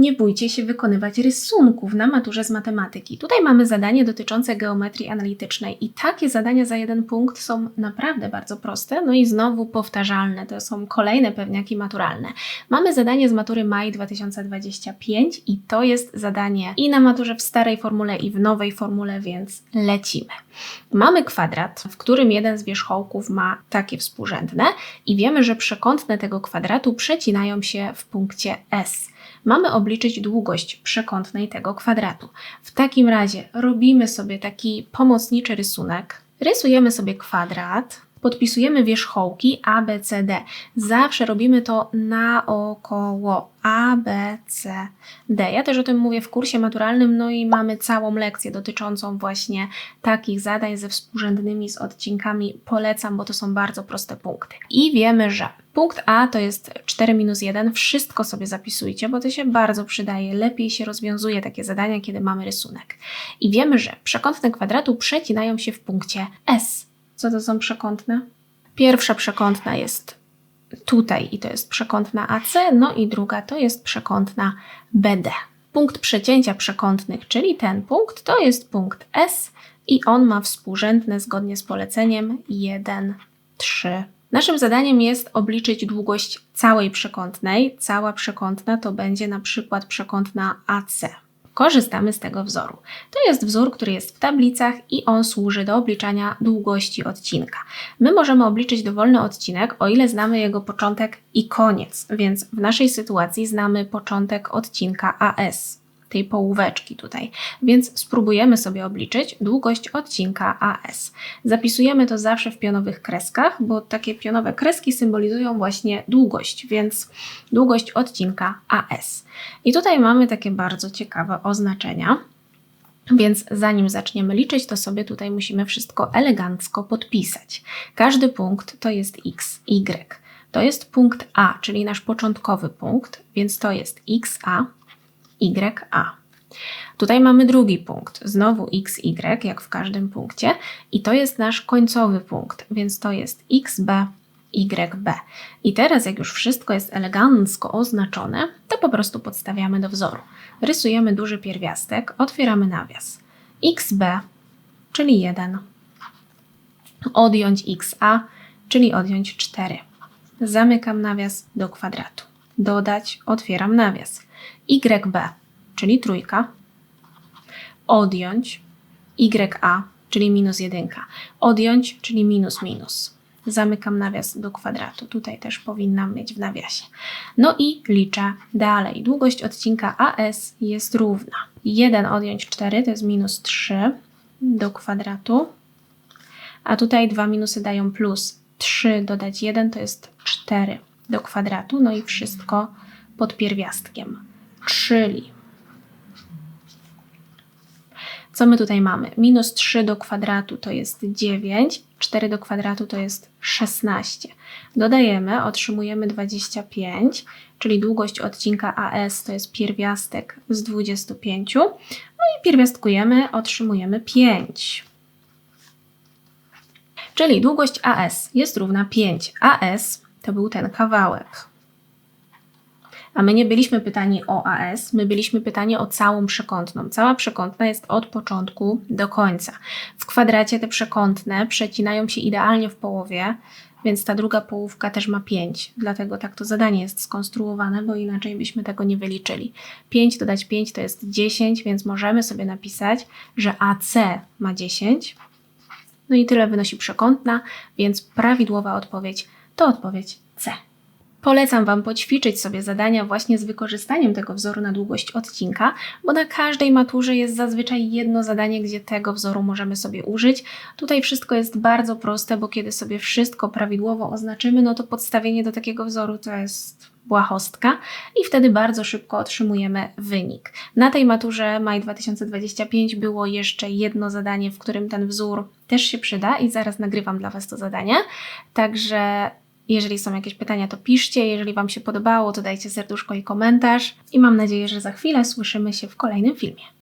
nie bójcie się wykonywać rysunków na maturze z matematyki. Tutaj mamy zadanie dotyczące geometrii analitycznej i takie zadania za jeden punkt są naprawdę bardzo proste, no i znowu powtarzalne. To są kolejne pewniaki maturalne. Mamy zadanie z matury maj 2025 i to jest zadanie i na maturze w starej formule i w nowej formule, więc lecimy. Mamy kwadrat, w którym jeden z wierzchołków ma takie współrzędne i wiemy, że przekątne tego kwadratu przecinają się w punkcie S. Mamy obliczyć długość przekątnej tego kwadratu. W takim razie robimy sobie taki pomocniczy rysunek. Rysujemy sobie kwadrat, podpisujemy wierzchołki A, B, C, D. Zawsze robimy to naokoło A, B, C, D. Ja też o tym mówię w kursie maturalnym, no i mamy całą lekcję dotyczącą właśnie takich zadań ze współrzędnymi, z odcinkami. Polecam, bo to są bardzo proste punkty. I wiemy, że punkt A to jest 4 minus 1. Wszystko sobie zapisujcie, bo to się bardzo przydaje. Lepiej się rozwiązuje takie zadania, kiedy mamy rysunek. I wiemy, że przekątne kwadratu przecinają się w punkcie S. Co to są przekątne? Pierwsza przekątna jest tutaj i to jest przekątna AC, no i druga to jest przekątna BD. Punkt przecięcia przekątnych, czyli ten punkt, to jest punkt S i on ma współrzędne zgodnie z poleceniem 1, 3. Naszym zadaniem jest obliczyć długość całej przekątnej. Cała przekątna to będzie na przykład przekątna AC korzystamy z tego wzoru. To jest wzór, który jest w tablicach i on służy do obliczania długości odcinka. My możemy obliczyć dowolny odcinek, o ile znamy jego początek i koniec, więc w naszej sytuacji znamy początek odcinka AS tej połóweczki tutaj. Więc spróbujemy sobie obliczyć długość odcinka AS. Zapisujemy to zawsze w pionowych kreskach, bo takie pionowe kreski symbolizują właśnie długość, więc długość odcinka AS. I tutaj mamy takie bardzo ciekawe oznaczenia. Więc zanim zaczniemy liczyć, to sobie tutaj musimy wszystko elegancko podpisać. Każdy punkt to jest x, y. To jest punkt A, czyli nasz początkowy punkt, więc to jest xa, YA. Tutaj mamy drugi punkt, znowu XY, jak w każdym punkcie, i to jest nasz końcowy punkt, więc to jest XB, YB. I teraz, jak już wszystko jest elegancko oznaczone, to po prostu podstawiamy do wzoru. Rysujemy duży pierwiastek, otwieramy nawias. XB, czyli 1. Odjąć XA, czyli odjąć 4. Zamykam nawias do kwadratu. Dodać, otwieram nawias. YB, czyli trójka, odjąć YA, czyli minus jedynka, odjąć, czyli minus minus. Zamykam nawias do kwadratu. Tutaj też powinnam mieć w nawiasie. No i liczę dalej. Długość odcinka AS jest równa. 1 odjąć 4 to jest minus 3 do kwadratu. A tutaj dwa minusy dają plus. 3 dodać 1 to jest 4 do kwadratu. No i wszystko pod pierwiastkiem. Czyli co my tutaj mamy? Minus 3 do kwadratu to jest 9, 4 do kwadratu to jest 16. Dodajemy, otrzymujemy 25, czyli długość odcinka AS to jest pierwiastek z 25. No i pierwiastkujemy, otrzymujemy 5. Czyli długość AS jest równa 5. AS to był ten kawałek. A my nie byliśmy pytani o AS, my byliśmy pytani o całą przekątną. Cała przekątna jest od początku do końca. W kwadracie te przekątne przecinają się idealnie w połowie, więc ta druga połówka też ma 5. Dlatego tak to zadanie jest skonstruowane, bo inaczej byśmy tego nie wyliczyli. 5 dodać 5 to jest 10, więc możemy sobie napisać, że AC ma 10. No i tyle wynosi przekątna, więc prawidłowa odpowiedź to odpowiedź C. Polecam Wam poćwiczyć sobie zadania właśnie z wykorzystaniem tego wzoru na długość odcinka, bo na każdej maturze jest zazwyczaj jedno zadanie, gdzie tego wzoru możemy sobie użyć. Tutaj wszystko jest bardzo proste, bo kiedy sobie wszystko prawidłowo oznaczymy, no to podstawienie do takiego wzoru to jest błahostka i wtedy bardzo szybko otrzymujemy wynik. Na tej maturze maj 2025 było jeszcze jedno zadanie, w którym ten wzór też się przyda i zaraz nagrywam dla Was to zadanie. Także jeżeli są jakieś pytania, to piszcie. Jeżeli Wam się podobało, to dajcie serduszko i komentarz. I mam nadzieję, że za chwilę słyszymy się w kolejnym filmie.